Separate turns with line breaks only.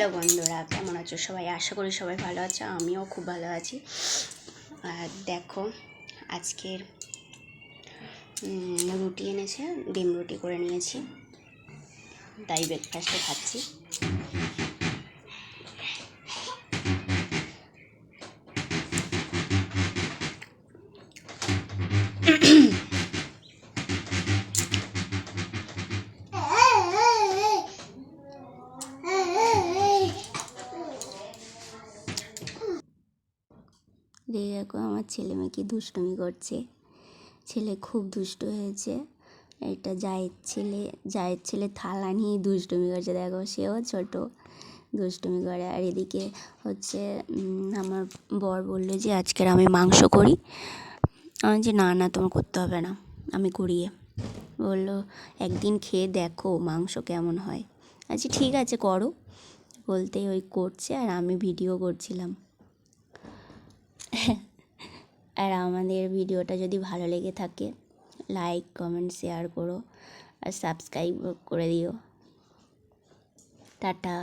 Hello বন্ধুরা, কেমন আছো সবাই? আশা করি সবাই ভালো আছো, আমিও খুব ভালো আছি। আর দেখো, আজকের রুটি এনেছে, ডিম রুটি করে নিয়েছি। তাই ব্রেকফাস্টে খাচ্ছি। দেখো আমার ছেলে মেয়ে কি দুষ্টুমি করছে। ছেলে খুব দুষ্ট হয়েছে। একটা জায়ের ছেলে জায়ের ছেলে থালা নিয়ে দুষ্টুমি করছে। দেখো সেও ছোট, দুষ্টুমি করে। আর এদিকে হচ্ছে আমার বর বলল যে, আজকের আমি মাংস করি। আমি যে না না, তোমার করতে হবে না, আমি করিয়ে। বলল, একদিন খেয়ে দেখো মাংস কেমন হয়। আচ্ছা ঠিক আছে, করো। বলতেই ওই করছে আর আমি ভিডিও করছিলাম। আর আমাদের ভিডিওটা যদি ভালো লেগে থাকে লাইক কমেন্ট শেয়ার করো আর সাবস্ক্রাইব করে দিও। টাটা।